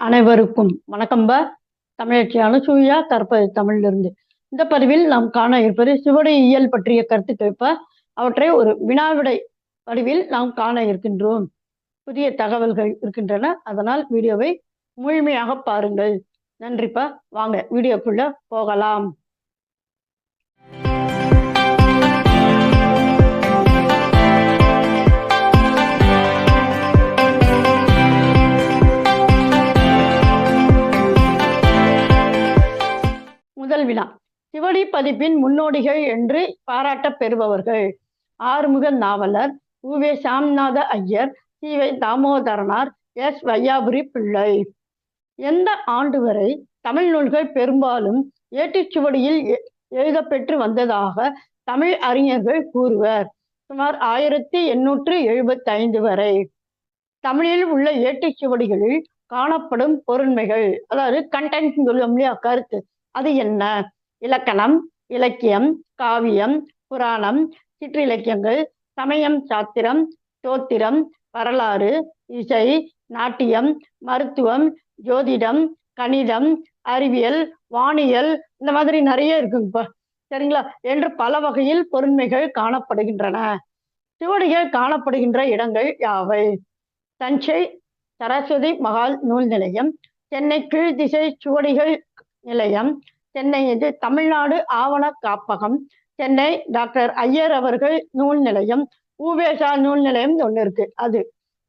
அனைவருக்கும் வணக்கம்ப தமிழச்சி அனுசூயா கற்பது தமிழிலிருந்து. இந்த பதிவில் நாம் காண இருப்பது சிவனை இயல் பற்றிய கருத்துக்கேற்ப அவற்றை ஒரு வினாவிடை வடிவில் நாம் காண இருக்கின்றோம். புதிய தகவல்கள் இருக்கின்றன. அதனால் வீடியோவை முழுமையாக பாருங்கள். நன்றிப்பா வாங்க வீடியோக்குள்ள போகலாம். பதிப்பின் முன்னோடிகள் என்று பாராட்டப் பெறுபவர்கள் ஆறுமுக நாவலர் உவே சாமிநாத ஐயர் சி. வை. தாமோதரனார் எஸ். வையாபுரி பிள்ளை. எந்த ஆண்டு வரை தமிழ் நூல்கள் பெரும்பாலும் ஏட்டுச்சுவடியில் எ- எழுதப்பெற்று வந்ததாக தமிழ் அறிஞர்கள் கூறுவர். சுமார் ஆயிரத்தி எண்ணூற்று எழுபத்தி ஐந்து வரை. தமிழில் உள்ள ஏட்டுச்சுவடிகளில் காணப்படும் பொருண்மைகள் அதாவது கண்டென்ட் சொல்லுவோம் இல்லையா கருத்து அது என்ன? இலக்கணம் இலக்கியம் காவியம் புராணம் சிற்றிலக்கியங்கள் சமயம் சாத்திரம் தோத்திரம் வரலாறு இசை நாட்டியம் மருத்துவம் ஜோதிடம் கணிதம் அறிவியல் வானியல் இந்த மாதிரி நிறைய இருக்குங்கப்பா. சரிங்களா? என்று பல வகையில் பொருண்மைகள் காணப்படுகின்றன. சுவடிகள் காணப்படுகின்ற இடங்கள் யாவை? தஞ்சை சரஸ்வதி மகால் நூல் நிலையம் சென்னை கீழ்திசை சுவடிகள் நிலையம் சென்னை இது தமிழ்நாடு ஆவண காப்பகம். சென்னை டாக்டர் ஐயர் அவர்கள் நூல் நிலையம் ஊவேசா நூல் நிலையம் ஒன்று இருக்கு. அது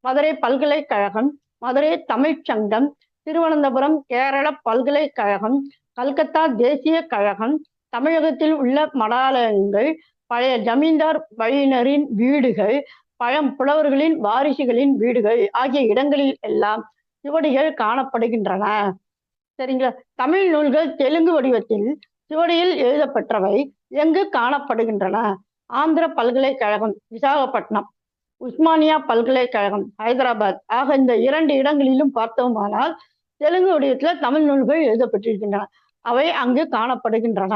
மதுரை பல்கலைக்கழகம் மதுரை தமிழ்ச்சங்கம் திருவனந்தபுரம் கேரள பல்கலைக்கழகம் கல்கத்தா தேசிய கழகம் தமிழகத்தில் உள்ள மடாலயங்கள் பழைய ஜமீன்தார் வழியினரின் வீடுகள் பழம் புலவர்களின் வாரிசுகளின் வீடுகள் ஆகிய இடங்களில் எல்லாம் சுவடிகள் காணப்படுகின்றன. சரிங்களா? தமிழ் நூல்கள் தெலுங்கு வடிவத்தில் சுவடியில் எழுதப்பட்டவை எங்கு காணப்படுகின்றன. ஆந்திர பல்கலைக்கழகம் விசாகப்பட்டினம் உஸ்மானியா பல்கலைக்கழகம் ஹைதராபாத் ஆக இந்த இரண்டு இடங்களிலும் பார்த்தோமானால் தெலுங்கு வடிவத்தில் தமிழ் நூல்கள் எழுதப்பட்டிருக்கின்றன. அவை அங்கு காணப்படுகின்றன.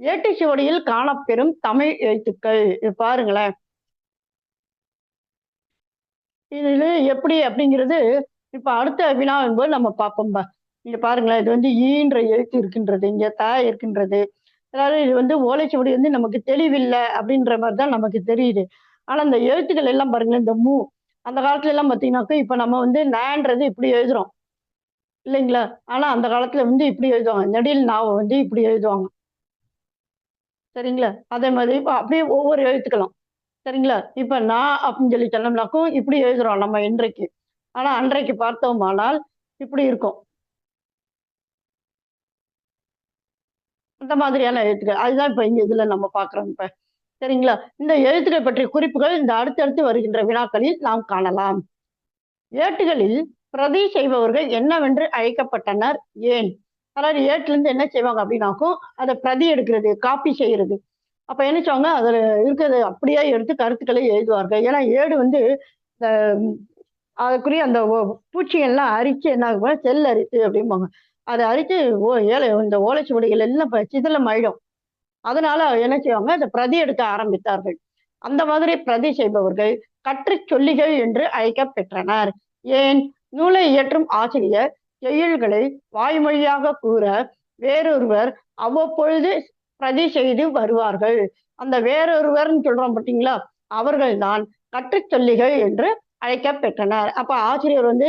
ஏட்டு சுவடியில் காணப்பெறும் தமிழ் எழுத்துக்கள் பாருங்களேன். இதுல எப்படி அப்படிங்கிறது இப்ப அடுத்த வினாவின் போது நம்ம பார்ப்போம்பா. இங்க பாருங்களேன் இது வந்து ஈன்ற எழுத்து இருக்கின்றது இங்க த இருக்கின்றது. அதாவது இது வந்து ஓலைச்சுவடி வந்து நமக்கு தெளிவில்லை அப்படின்ற மாதிரி தான் நமக்கு தெரியுது. ஆனா இந்த எழுத்துக்கள் எல்லாம் பாருங்களேன் இந்த மூ அந்த காலத்துல எல்லாம் பாத்தீங்கன்னாக்கா இப்ப நம்ம வந்து நேன்றது இப்படி எழுதுறோம். இல்லைங்களா? ஆனா அந்த காலத்துல வந்து இப்படி எழுதுவாங்க. நெடில் நாவை வந்து இப்படி எழுதுவாங்க. சரிங்களா? அதே மாதிரி இப்ப அப்படியே ஒவ்வொரு எழுத்துக்கலாம். சரிங்களா? இப்ப நான் அப்படின்னு சொல்லி சொன்னோம்னாக்கும் இப்படி எழுதுறோம் நம்ம இன்றைக்கு. ஆனா அன்றைக்கு பார்த்தோமானால் இப்படி இருக்கும். அந்த மாதிரியான எழுத்துக்கள். அதுதான் இப்ப இங்க இதுல நம்ம பாக்குறோம் இப்ப. சரிங்களா? இந்த எழுத்துக்கள் பற்றிய குறிப்புகள் இந்த அடுத்தடுத்து வருகின்ற வினாக்களில் நாம் காணலாம். ஏட்டுகளில் பிரதி செய்பவர்கள் என்னவென்று அழைக்கப்பட்டனர் ஏன்? அதாவது ஏட்டுல இருந்து என்ன செய்வாங்க அப்படின்னாக்கும் அதை பிரதி எடுக்கிறது காப்பி செய்யறது. அப்ப என்ன செய்வாங்க? அதுல இருக்கிறது அப்படியே எடுத்து கருத்துக்களை எழுதுவார்கள். ஏன்னா ஏடு வந்து இந்த அதுக்குரிய அந்த பூச்சிகள்லாம் அரிச்சு என்ன ஆகும் செல் அரித்து அப்படிம்பாங்க. அதை அரித்து ஓ ஏழை இந்த ஓலைச்சுவடிகள் எல்லாம் சிதலம் சிதிலம் ஆயிடும். அதனால என்ன செய்வாங்க? அதை பிரதி எடுக்க ஆரம்பித்தார்கள். அந்த மாதிரி பிரதி செய்பவர்கள் கற்று சொல்லிகள் என்று அழைக்கப்பெற்றனர் ஏன்? நூலை இயற்றும் ஆசிரியர் செய்யுள்களை வாய்மொழியாக கூற வேறொருவர் அவ்வப்பொழுது பிரதி செய்து வருவார்கள். அந்த வேறொருவர்னு சொல்றோம் பார்த்தீங்களா? அவர்கள்தான் கற்று சொல்லிகள் என்று அழைக்கப்பெற்றனர் அப்ப ஆசிரியர் வந்து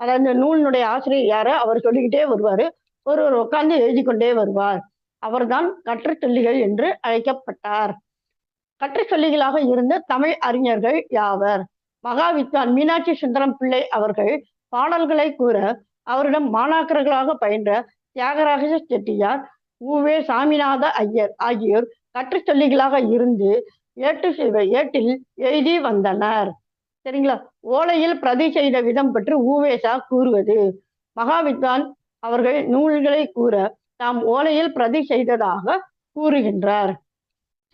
அதாவது இந்த நூலினுடைய ஆசிரியர் யாரு? அவர் சொல்லிக்கிட்டே வருவார். ஒருவர் உட்கார்ந்து எழுதி கொண்டே வருவார். அவர்தான் கற்றுச்சொல்லிகள் என்று அழைக்கப்பட்டார். கற்றுச்சொல்லிகளாக இருந்த தமிழ் அறிஞர்கள் யாவர்? மகாவித்வான் மீனாட்சி சுந்தரம் பிள்ளை அவர்கள் பாடல்களை கூற அவரிடம் மாணாக்கர்களாக பயின்ற தியாகராஜ செட்டியார் உவே சாமிநாத ஐயர் ஆகியோர் கற்றுச்சொல்லிகளாக இருந்து ஏட்டு ஏட்டில் எழுதி வந்தனர். சரிங்களா? ஓலையில் பிரதி செய்த விதம் பற்றி ஊவேசா கூறுவது. மகாவித்வான் அவர்கள் நூல்களை கூற தாம் ஓலையில் பிரதி செய்ததாக கூறுகின்றார்.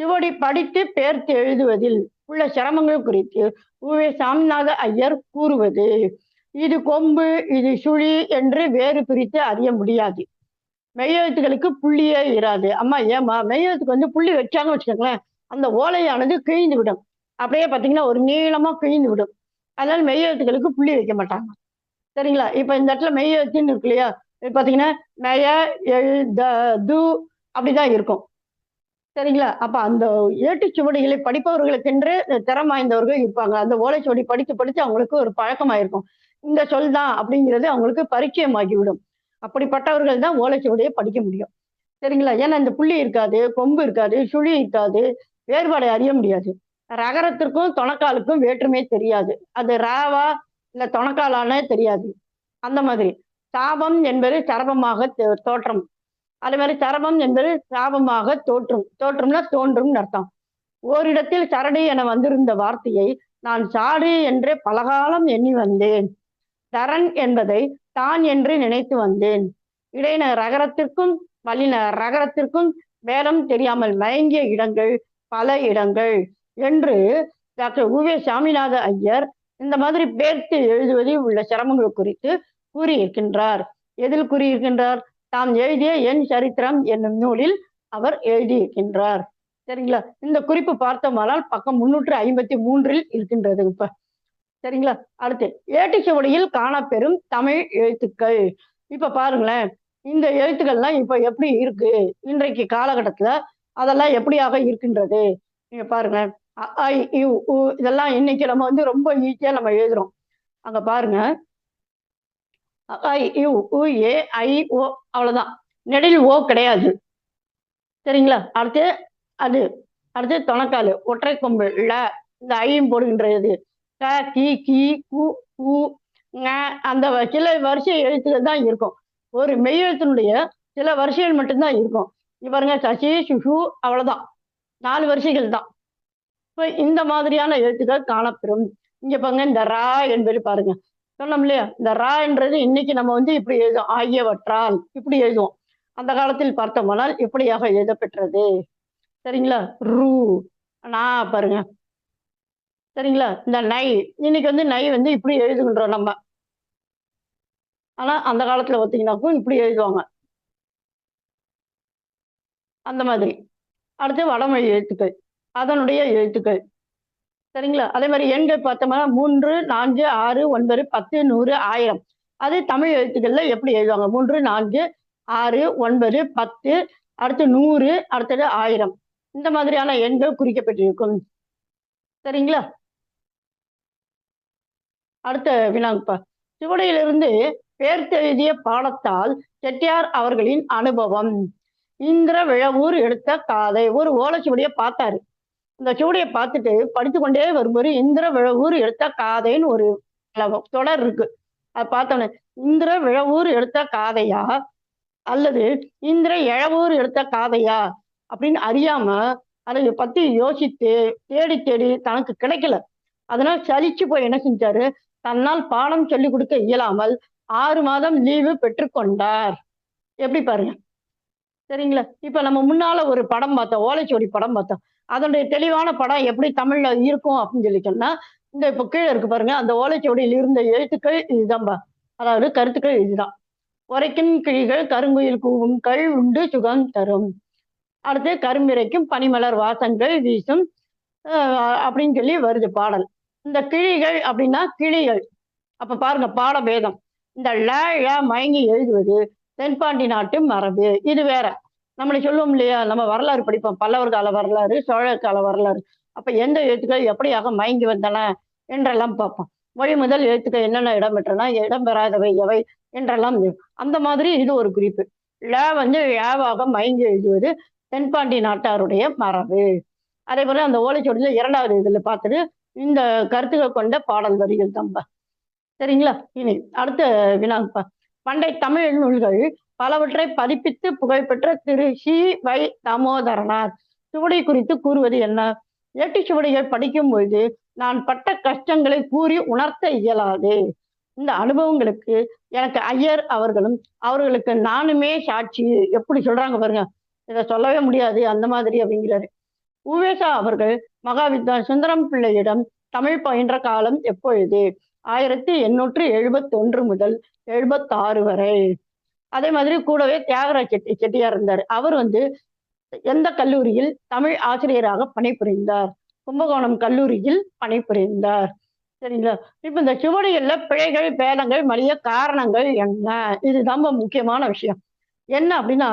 சுவடி படித்து பேர்த்து எழுதுவதில் உள்ள சிரமங்கள் குறித்து உவே சாமிநாத ஐயர் கூறுவது. இது கொம்பு இது சுழி என்று வேறு பிரித்து அறிய முடியாது. மெய்யெழுத்துகளுக்கு புள்ளியே இராது. அம்மா ஏமா மெய்யெழுத்துக்கு வந்து புள்ளி வச்சாங்க வச்சுக்கோங்களேன். அந்த ஓலையானது கிழிந்து விடும். அப்படியே பார்த்தீங்கன்னா ஒரு நீளமாக கிழிந்து விடும். அதனால மெய்யெழுத்துக்களுக்கு புள்ளி வைக்க மாட்டாங்க. சரிங்களா? இப்போ இந்த இடத்துல மெய் எழுத்துன்னு இருக்கு இல்லையா? பார்த்தீங்கன்னா மெய நய த து அப்படிதான் இருக்கும். சரிங்களா? அப்ப அந்த ஏட்டுச்சுவடிகளை படிப்பவர்களுக்கென்று திறம் வாய்ந்தவர்கள் இருப்பாங்க. அந்த ஓலைச்சுவடி படித்து படித்து அவங்களுக்கு ஒரு பழக்கமாயிருக்கும். இந்த சொல் தான் அப்படிங்கிறது அவங்களுக்கு பரிச்சயமாகிவிடும். அப்படிப்பட்டவர்கள் தான் ஓலைச்சுவடியை படிக்க முடியும். சரிங்களா? ஏன்னா இந்த புள்ளி இருக்காது கொம்பு இருக்காது சுழி இருக்காது வேறுபாடை அறிய முடியாது. ரகரத்திற்கும் தொணக்காலுக்கும் வேற்றுமே தெரியாது. அது ராவா இல்ல தொணக்காலானே தெரியாது. அந்த மாதிரி. சாபம் என்பது சரபமாக தோற்றம். அதே மாதிரி சரபம் என்பது சாபமாக தோற்றும். தோற்றும்னா தோன்றும் அர்த்தம். ஓரிடத்தில் சரடி என வந்திருந்த வார்த்தையை நான் சாடு என்று பலகாலம் எண்ணி வந்தேன். தரன் என்பதை தான் என்று நினைத்து வந்தேன். இடையின ரகரத்திற்கும் வல்லின ரகரத்திற்கும் வேலம் தெரியாமல் மயங்கிய இடங்கள் பல இடங்கள். என்று டாக்டர் உவே சாமிநாத ஐயர் இந்த மாதிரி பேர்த்து எழுதுவதில் உள்ள சிரமங்கள் குறித்து கூறியிருக்கின்றார். எதில் கூறியிருக்கின்றார்? தாம் எழுதிய என் சரித்திரம் என்னும் நூலில் அவர் எழுதியிருக்கின்றார். சரிங்களா? இந்த குறிப்பு பார்த்தோமானால் பக்கம் முன்னூற்று ஐம்பத்தி மூன்றில் இருக்கின்றது இப்ப. சரிங்களா? அடுத்து ஏட்டுச்சுவடியில் காணப்பெறும் தமிழ் எழுத்துக்கள். இப்ப பாருங்களேன் இந்த எழுத்துக்கள்லாம் இப்ப எப்படி இருக்கு? இன்றைக்கு காலகட்டத்துல அதெல்லாம் எப்படியாக இருக்கின்றது? நீங்க பாருங்களேன். அ, உ, இதெல்லாம் இன்னைக்கு நம்ம வந்து ரொம்ப ஈஸியா நம்ம எழுதுறோம். அங்க பாருங்க. ஐ ஆ, உ, ஏ ஐ ஓ அவ்வளவுதான். நெடில் ஓ கிடையாது. சரிங்களா? அடுத்து அது அடுத்து தொணக்காலு ஒற்றை கொம்பு ல இந்த ஐயும் போடுகின்றது. க கி கி கு கு அந்த சில வரிசை எழுத்துக்கள் தான் இருக்கும். ஒரு மெய்யெழுத்தினுடைய சில வரிசைகள் மட்டும்தான் இருக்கும். இங்க பாருங்க சசி சுஷு அவ்வளவுதான். நாலு வரிசைகள் தான். இப்போ இந்த மாதிரியான எழுத்துக்கள் காணப்பெறும். இங்க பாருங்க இந்த ரா என்பது பாருங்க. சொன்னோம் இல்லையா? இந்த ரா என்றது இன்னைக்கு நம்ம வந்து இப்படி எழுதுவோம். ஆகியவற்றால் இப்படி எழுதுவோம். அந்த காலத்தில் பார்த்தோமானால் இப்படியாக எழுதப்பெற்றது. சரிங்களா? ரூ. நா பாருங்க. சரிங்களா? இந்த நை. இன்னைக்கு வந்து நை வந்து இப்படி எழுதுகின்றோம் நம்ம. ஆனா அந்த காலத்துல பார்த்தீங்கன்னாக்கும் இப்படி எழுதுவாங்க. அந்த மாதிரி. அடுத்து வடமொழி எழுத்துக்கள். அதனுடைய எழுத்துக்கள். சரிங்களா? அதே மாதிரி எண்கள் பார்த்தோம்னா மூன்று நான்கு ஆறு ஒன்பது பத்து நூறு ஆயிரம். அது தமிழ் எழுத்துக்கள்ல எப்படி எழுதுவாங்க? மூன்று நான்கு ஆறு ஒன்பது பத்து அடுத்து நூறு அடுத்தது ஆயிரம். இந்த மாதிரியான எண்கள் குறிக்கப்பட்டிருக்கும். சரிங்களா? அடுத்த வினாங்கப்பா. சுவடியிலிருந்து பேர்த்தெழுதிய பாடத்தால் செட்டியார் அவர்களின் அனுபவம். இந்திர விழவூர் எடுத்த காதை. ஒரு ஓலைச்சுவடியை பார்த்தாரு. இந்த சுவடியை பார்த்துட்டு படித்து கொண்டே வரும்போது இந்திர விழவூர் எடுத்த காதைன்னு ஒரு தொடர் இருக்கு. அதை பார்த்தோன்னே இந்திர விழவூர் எடுத்த காதையா? அல்லது இந்திர எழவூர் எடுத்த காதையா? அப்படின்னு அறியாம அதை பத்தி யோசித்து தேடி தேடி தனக்கு கிடைக்கல. அதனால சலிச்சு போய் என்ன செஞ்சாரு? தன்னால் பாடம் சொல்லிக் கொடுக்க இயலாமல் ஆறு மாதம் லீவு பெற்றுக்கொண்டார் எப்படி பாருங்க. சரிங்களா? இப்ப நம்ம முன்னால ஒரு படம் பார்த்தோம் ஓலைச்சுவடி படம் பார்த்தோம். அதனுடைய தெளிவான படம் எப்படி தமிழ்ல இருக்கும் அப்படின்னு சொல்லி சொன்னா இந்த இப்ப கீழே இருக்கு பாருங்க அந்த ஓலைச்சுவடியில் இருந்த எழுத்துக்கள் இதுதான்பா. அதாவது கருத்துக்கள் இதுதான். உரைக்கும் கிழிகள் கருங்குயில் கூவும் கள் உண்டு சுகம் தரும். அடுத்து கரும்பிரைக்கும் பனிமலர் வாசங்கள் வீசும் அப்படின்னு சொல்லி வருது பாடல். இந்த கிழிகள் அப்படின்னா கிளிகள். அப்ப பாருங்க பாட பேதம் இந்த ல ழ மயங்கி எழுதுவது தென்பாண்டி நாட்டு மரபு இது வேற. நம்மளை சொல்லுவோம் இல்லையா? நம்ம வரலாறு படிப்போம். பல்லவர் கால வரலாறு சோழர் கால வரலாறு. அப்ப எந்த எழுத்துக்கள் எப்படியாக மயங்கி வந்தன என்றெல்லாம் பார்ப்போம். மொழி முதல் எழுத்துக்கள் என்னென்ன இடம் பெற்ற இடம் இடம்பெறாதவை எவை என்றெல்லாம் அந்த மாதிரி இது ஒரு குறிப்பு. ல வந்து ஏவாக மயங்கி எழுதுவது தென்பாண்டி நாட்டாருடைய மரபு. அதே போல அந்த ஓலைச்சுவடியில இரண்டாவது இதுல பார்த்துட்டு இந்த கருத்துக்கள் கொண்ட பாடல் வரிகள் தம்ப சரிங்களா? இனி அடுத்த வினாப்பா பண்டை தமிழ் நூல்கள் பலவற்றை பதிப்பித்து புகழ்பெற்ற திரு சி. வை. தாமோதரனார். சுவடி குறித்து கூறுவது என்ன? ஏட்டு சுவடிகள் படிக்கும் பொழுது நான் பட்ட கஷ்டங்களை கூறி உணர்த்த இயலாது. இந்த அனுபவங்களுக்கு எனக்கு ஐயர் அவர்களும் அவர்களுக்கு நானுமே சாட்சி. எப்படி சொல்றாங்க பாருங்க. இதை சொல்லவே முடியாது. அந்த மாதிரி அப்படிங்கிறாரு. உவேசா அவர்கள் மகாவித்வா சுந்தரம் பிள்ளையிடம் தமிழ் பயின்ற காலம் எப்பொழுது? ஆயிரத்தி எண்ணூற்று எழுபத்தி ஒன்று முதல் எழுபத்தாறு வரை. அதே மாதிரி கூடவே தியாகராஜ் செட்டி செட்டியார் இருந்தார். அவர் வந்து எந்த கல்லூரியில் தமிழ் ஆசிரியராக பணிபுரிந்தார்? கும்பகோணம் கல்லூரியில் பணிபுரிந்தார். சரிங்களா? இப்ப இந்த சுவடிகள்ல பிழைகள் பேதங்கள் மலிய காரணங்கள் என்ன? இதுதான் ரொம்ப முக்கியமான விஷயம். என்ன அப்படின்னா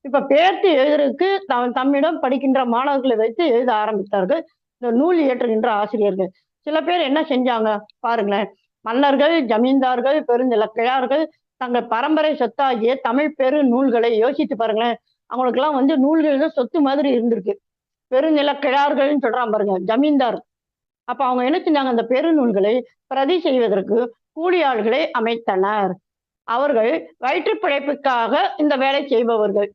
இப்ப பேர்த்து எழுதுறதுக்கு தம் தம்மிடம் படிக்கின்ற மாணவர்களை வைத்து எழுத ஆரம்பித்தார்கள். இந்த நூல் இயற்றுகின்ற ஆசிரியர்கள். சில பேர் என்ன செஞ்சாங்க? பாருங்களேன். மன்னர்கள் ஜமீன்தார்கள் பெருநிலக்கிழார்கள் தங்கள் பரம்பரை சொத்தாகிய தமிழ் பெரு நூல்களை யோசித்து பாருங்களேன். அவங்களுக்கெல்லாம் வந்து நூல்கள் தான் சொத்து மாதிரி இருந்திருக்கு. பெருநிலக்கிழார்கள்னு சொல்றான் பாருங்க ஜமீன்தார். அப்ப அவங்க என்ன செஞ்சாங்க? அந்த பெருநூல்களை பிரதி செய்வதற்கு கூலி ஆள்களை அமைத்தனர். அவர்கள் வயிற்று பிழைப்புக்காக இந்த வேலை செய்பவர்கள்.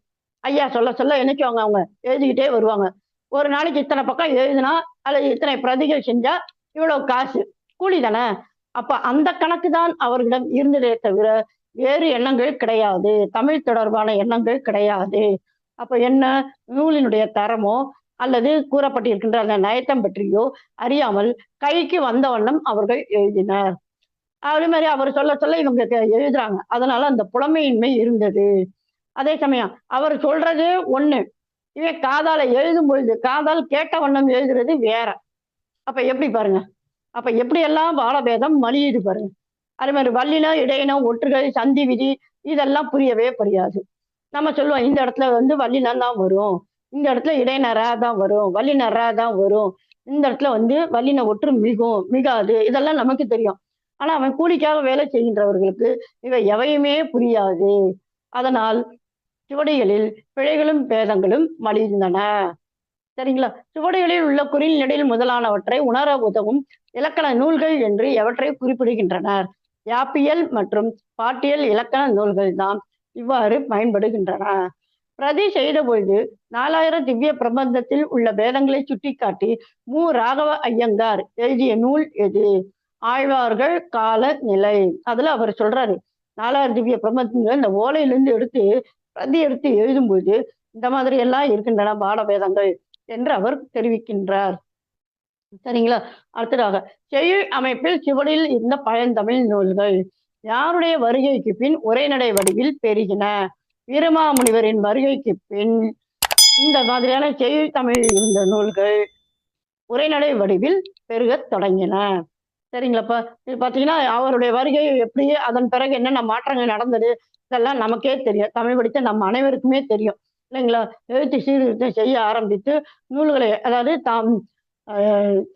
ஐயா சொல்ல சொல்ல என்னைக்குவாங்க? அவங்க எழுதிக்கிட்டே வருவாங்க. ஒரு நாளைக்கு இத்தனை பக்கம் எழுதினா அல்லது இத்தனை பிரதிகள் செஞ்சா இவ்வளவு காசு? கூலி தானே? அப்ப அந்த கணக்கு தான் அவர்களிடம் இருந்ததே தவிர வேறு எண்ணங்கள் கிடையாது. தமிழ் தொடர்பான எண்ணங்கள் கிடையாது. அப்ப என்ன? நூலினுடைய தரமோ அல்லது கூறப்பட்டிருக்கின்ற அந்த நயத்தம் பற்றியோ அறியாமல் கைக்கு வந்த வண்ணம் அவர்கள் எழுதினர். அதே மாதிரி அவர் சொல்ல சொல்ல இவங்க எழுதுறாங்க. அதனால அந்த புலமையின்மை இருந்தது. அதே சமயம் அவர் சொல்றது ஒண்ணு. இவன் காதால எழுதும் பொழுது காதால் கேட்ட வண்ணம் எழுதுறது வேற. அப்ப எப்படி பாருங்க? அப்ப எப்படியெல்லாம் பாலபேதம் மலியுது பாருங்க. அதே மாதிரி வல்லினம் இடையினம் ஒற்றுகள் சந்தி விதி இதெல்லாம் புரியவே புரியாது. நம்ம சொல்லுவோம் இந்த இடத்துல வந்து வல்லினம் தான் வரும். இந்த இடத்துல இடைநரா தான் வரும். வல்லினரா தான் வரும். இந்த இடத்துல வந்து வல்லின ஒற்று மிகும் மிகாது. இதெல்லாம் நமக்கு தெரியும். ஆனா அவன் கூலிக்காக வேலை செய்கின்றவர்களுக்கு இவை எவையுமே புரியாது. அதனால் சுவடிகளில் பிழைகளும் பேதங்களும் மலிந்தன சரிங்களா? சுவடிகளில் உள்ள குறில் நெடில் முதலானவற்றை உணர உதவும் இலக்கண நூல்கள் என்று எவற்றை குறிப்பிடுகின்றனர்? யாப்பியல் மற்றும் பாட்டியல் இலக்கண நூல்கள் தான் இவ்வாறு பயன்படுகின்றன. பிரதி செய்தபொழுது நாலாயிரம் திவ்ய பிரபந்தத்தில் உள்ள வேதங்களை சுட்டிக்காட்டி மு. ராகவ ஐயங்கார் எழுதிய நூல் எது? ஆழ்வார்கள் கால நிலை. அதுல அவர் சொல்றாரு நாலாயிரம் திவ்ய பிரபந்தங்கள் இந்த ஓலையிலிருந்து எடுத்து பிரதி எடுத்து எழுதும்போது இந்த மாதிரி எல்லாம் இருக்கின்றன பாடவேதங்கள் என்று அவர் தெரிவிக்கின்றார். சரிங்களா? அடுத்ததாக செய்யுள் அமைப்பில் சுவடில் இருந்த பழந்தமிழ் நூல்கள் யாருடைய வருகைக்கு பின் உரைநடை வடிவில் பெருகின? வீரமாமுனிவரின் வருகைக்கு பின் இந்த மாதிரியான செய்யுள் தமிழ் இருந்த நூல்கள் உரைநடை வடிவில் பெருகத் தொடங்கின. சரிங்களாப்பா? இது பார்த்தீங்கன்னா அவருடைய வருகை எப்படி அதன் பிறகு என்னென்ன மாற்றங்கள் நடந்தது இதெல்லாம் நமக்கே தெரியும். தமிழ் படித்த நம்ம அனைவருக்குமே தெரியும். இல்லைங்களா? எழுத்து சீர்திருத்தம் செய்ய ஆரம்பித்து நூல்களை அதாவது தாம்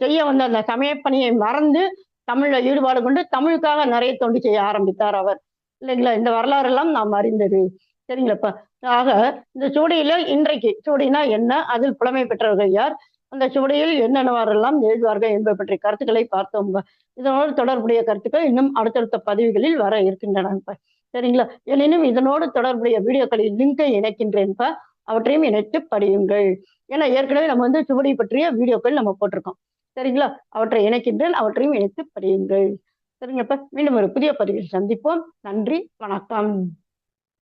செய்ய வந்த அந்த சமயப்பணியை மறந்து தமிழ்ல ஈடுபாடு கொண்டு தமிழுக்காக நிறைய தொண்டு செய்ய ஆரம்பித்தார் அவர். இல்லைங்களா? இந்த வரலாறு எல்லாம் நாம் அறிந்தது. சரிங்களாப்பா ஆக இந்த சுவடியில இன்றைக்கு சுவடினா என்ன? அதில் புலமை பெற்றவர்கள் யார்? அந்த சுவடியில் என்னென்னவாறெல்லாம் எழுதுவார்கள் என்பது பற்றிய கருத்துக்களை பார்த்தோம். இதனோடு தொடர்புடைய கருத்துக்கள் இன்னும் அடுத்தடுத்த பதிவுகளில் வர இருக்கின்றன சரிங்களா? எனினும் இதனோடு தொடர்புடைய வீடியோக்களில் லிங்கை இணைக்கின்றேன்ப்பா அவற்றையும் இணைத்து படியுங்கள். ஏன்னா ஏற்கனவே நம்ம வந்து சுவடி பற்றிய வீடியோக்கள் நம்ம போட்டிருக்கோம். சரிங்களா? அவற்றை இணைக்கின்றேன் அவற்றையும் இணைத்து படியுங்கள். சரிங்கப்பா மீண்டும் ஒரு புதிய பதிவில் சந்திப்போம். நன்றி வணக்கம்.